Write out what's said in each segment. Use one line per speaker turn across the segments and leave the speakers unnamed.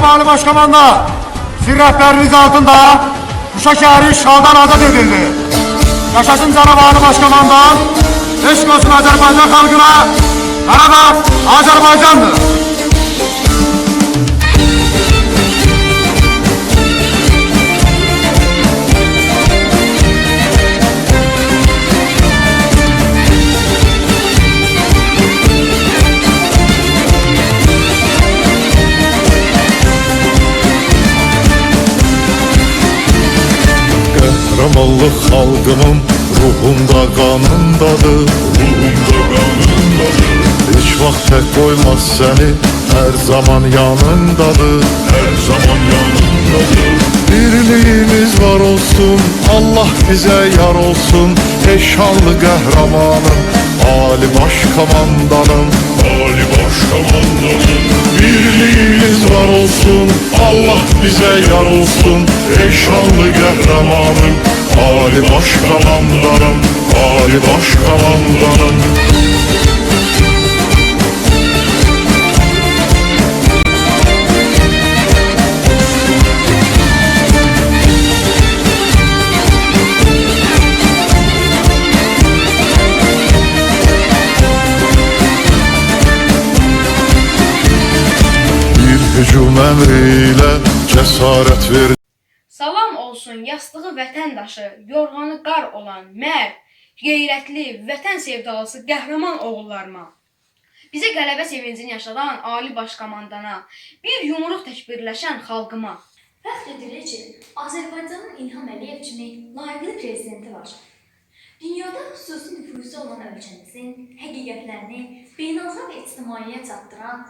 Cənab Ali Başkomanda, sizin rəhbəriniz altında Şuşa şəhəri işğaldan azad edildi. Yaşasın Cənab Ali Başkomandan, eşq olsun Azərbaycan xalqına, Qarabağ Azərbaycandır.
Qəhrəmanlıq xalqımın ruhumda, qanındadır Ruhumda, qanındadır Heç vaxt tək qoymaz səni, hər zaman yanındadır. Hər zaman yanındadır. Birliğimiz var olsun, Allah bizə yar olsun. Ey şanlı qəhrəmanım, Ali Baş Komandanım Ali Baş Komandanım Birliğimiz var olsun, Allah bizə yar olsun. Ey şanlı qəhrəmanım, Ali Baş Komandanım Ali Baş Komandanım Bir hücum əmriyle cəsarət ver
olsun yastığı vətəndaşı, yorğanı qar olan mərd, qeyrətli, vətən sevdalısı qəhrəman oğullarıma. Bizə qələbə sevincini yaşadan ali başkomandana, bir yumruq tək birləşən xalqıma.
Fəxr edilir ki, Azərbaycanın İlham Əliyev kimi layıqlı prezidenti var. Dünyada xüsusi nüfuzu olan ölkəmizin həqiqətlərini beynəlxalq ictimaiyyət çatdıran,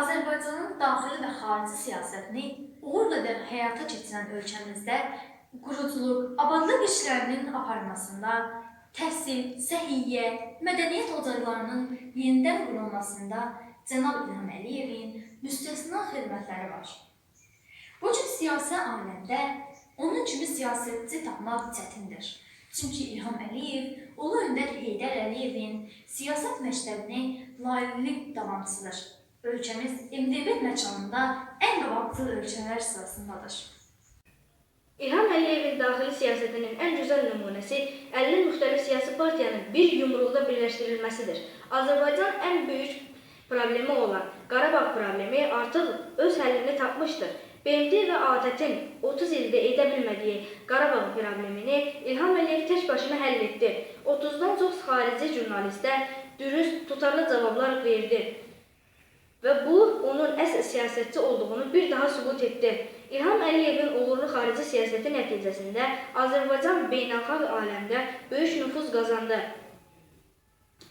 Azərbaycanın daxili və xarici siyasətini uğurla da həyata keçirən ölkəmizdə quruculuq, abadlıq işlərinin aparılmasında, təhsil, səhiyyə, mədəniyyət ocaqlarının yenidən qurulmasında cənab İlham Əliyevin müstəsna xidmətləri var. Bu cür siyasi aləmdə onun kimi siyasətçi tapmaq çətindir. Çünki İlham Əliyev Ulu Öndər Heydər Əliyevin siyasət məktəbini layiqli davamçısıdır. Ölkəmiz MDB məkanında ən qabaqcıl ölkələr sırasındadır.
İlham Əliyevin daxili siyasətinin ən gözəl nümunəsi 50 müxtəlif siyasi partiyanın bir yumruqda birləşdirilməsidir. Azərbaycan ən böyük problemi olan Qarabağ problemi artıq öz həllini tapmışdır. BMT və ATƏT-in 30 ildə edə bilmədiyi Qarabağ problemini İlham Əliyev tək başına həll etdi. 30-dan çox xarici jurnalistə dürüst, tutarlı cavablar verdi. Və bu onun əsl siyasətçi olduğunu bir daha sübut etdi. İlham Əliyevin uğurlu xarici siyasəti nəticəsində Azərbaycan beynəlxalq aləmdə böyük nüfuz qazandı.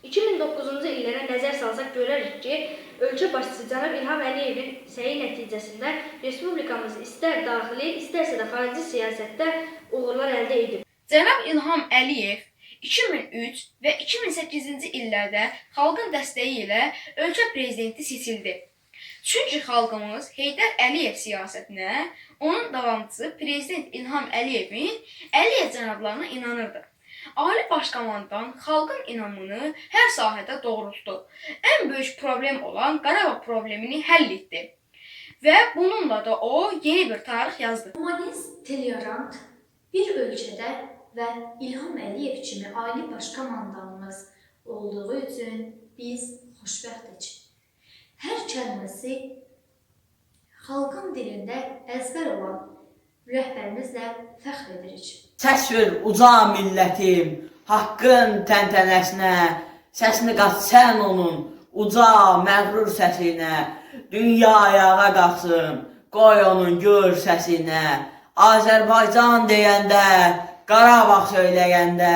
2009-cu illərə nəzər salsaq görərik ki, ölkə başçısı cənab İlham Əliyevin səyi nəticəsində respublikamız istər daxili, istərsə də xarici siyasətdə uğurlar əldə edib.
Cənab İlham Əliyev 2003 və 2008-ci illərdə xalqın dəstəyi ilə ölkə prezidenti seçildi. Çünki xalqımız Heydər Əliyev siyasətinə, onun davamçısı prezident İlham Əliyevin Əliyev cənablarına inanırdı. Ali Başkomandan xalqın inamını hər sahədə doğrultdu. Ən böyük problem olan Qarabağ problemini həll etdi. Və bununla da o yeni bir tarix yazdı.
Humanist, tolerant bir ölkədə və İlham Əliyev kimi ali baş komandanımız olduğu üçün biz xoşbəxtik. Hər kəlməsi xalqın dilində əzbər olan rəhbərimizlə fəxr edirik.
Səs ver uca millətim, haqqın təntənəsinə, səsini qat sən onun uca məğrur səsinə, dünya ayağa qalxsın, qoy onun gör səsinə. Azərbaycan deyəndə, Qarabağ söyləyəndə,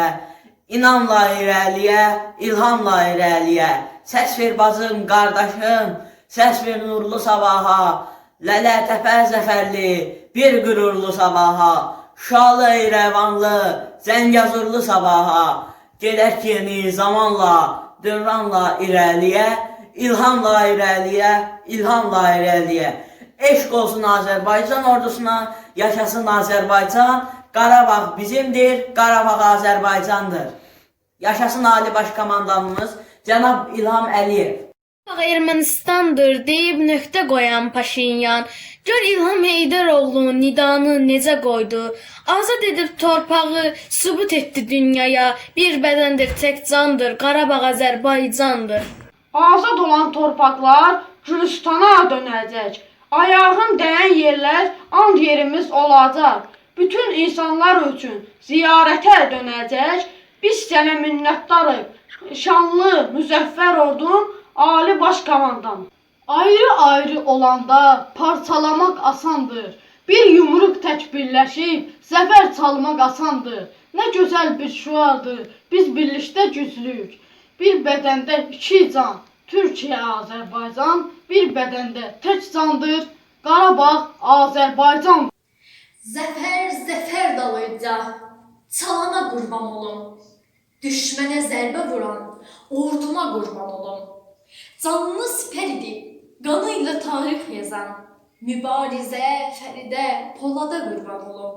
inanla irəliyə, ilhamla irəliyə. Səs ver bacım, qardaşım, səs ver nurlu sabaha, Lələ təpə zəfərli, bir qürurlu sabaha. Şalı İrəvanlı, Zəngəzurlu sabaha, gedək yeni zamanla, dövranla irəliyə, ilhamla irəliyə, ilhamla irəliyə. Eşq olsun Azərbaycan ordusuna, yaşasın Azərbaycan, Qarabağ bizimdir, Qarabağ Azərbaycandır. Yaşasın Ali Baş Komandanımız cənab İlham Əliyev.
Ermənistandır deyib nöqtə qoyan Paşinyan. Gör İlham Heydəroğlu nidanı necə qoydu. Azad edib torpağı sübut etdi dünyaya. Bir bədəndir, tək candır. Qarabağ Azərbaycandır.
Azad olan torpaqlar Gürcüstana dönəcək. Ayağın dəyən yerlər and yerimiz olacaq. Bütün insanlar üçün ziyarətə dönəcək. Biz sənə minnətdarıq. Şanlı, müzəffər ordun, ali baş komandan. Ayrı-ayrı olanda parçalamaq asandır. Bir yumruq tək birləşib zəfər çalmaq asandır. Nə gözəl bir şüardır. Biz birlikdə güclüyük. Bir bədəndə iki can. Türkiyə, Azərbaycan bir bədəndə tək candır. Qarabağ, Azərbaycan.
Zəfər, zəfər dalıyca çalana qurban olum. Düşmənə zərbə vuran orduma qurban olum. Canını sipər edib qanıyla tarix yazan mübarizə, Fəridə, Polada qurban olum.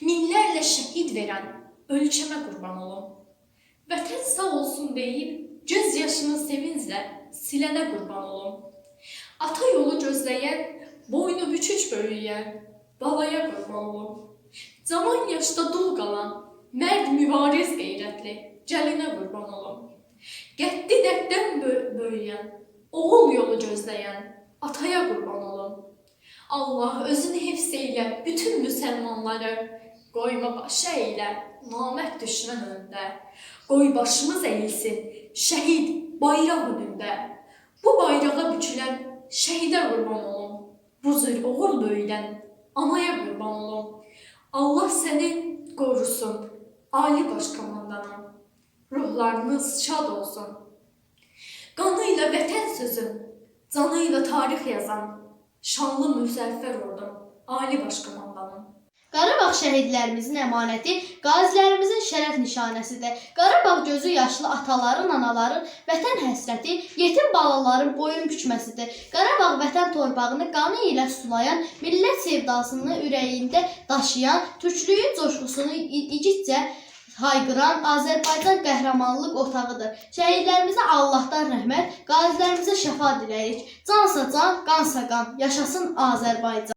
Minlərlə şəhid verən ölkəmə qurban olum. Vətən sağ olsun deyib göz yaşını sevinclə silənə qurban olum. Ata yolu gözləyən, boynu bükük böyüyən balaya qurban olum. Cavan yaşda dul qalan, mərd mübariz qeyrətli gəlinə qurban olum. Qəddi dərddən bö- böyüyən, oğul yolu gözləyən ataya qurban olum. Allah özünü hifz eylə bütün müsəlmanları, qoyma başı eylə namət düşmən önündə. Qoy başımız əyilsin şəhid bayraq önündə. Bu bayrağa bükülən şəhidə qurban olum. Bu zür oğul böyüdən anaya qurban olum. Allah səni qorusun. Ali baş komandanım. Ruhlarınız şad olsun. Qanıyla vətən sözün, canıyla tarix yazan şanlı müzəffər ordum. Ali baş komandanım.
Qarabağ şəhidlərimizin əmanəti qazilərimizin şərəf nişanəsidir. Qarabağ gözü yaşlı ataların, anaların vətən həsrəti, yetim balaların boyun bükməsidir. Qarabağ vətən torpağını qanı ilə sulayan, millət sevdasını ürəyində daşıyan, türklüyün coşqusunu igidcə hayqıran Azərbaycan qəhrəmanlıq otağıdır. Şəhidlərimizə Allahdan rəhmət, qazilərimizə şəfa diləyirik. Cansa can, qansa qan. Yaşasın Azərbaycan.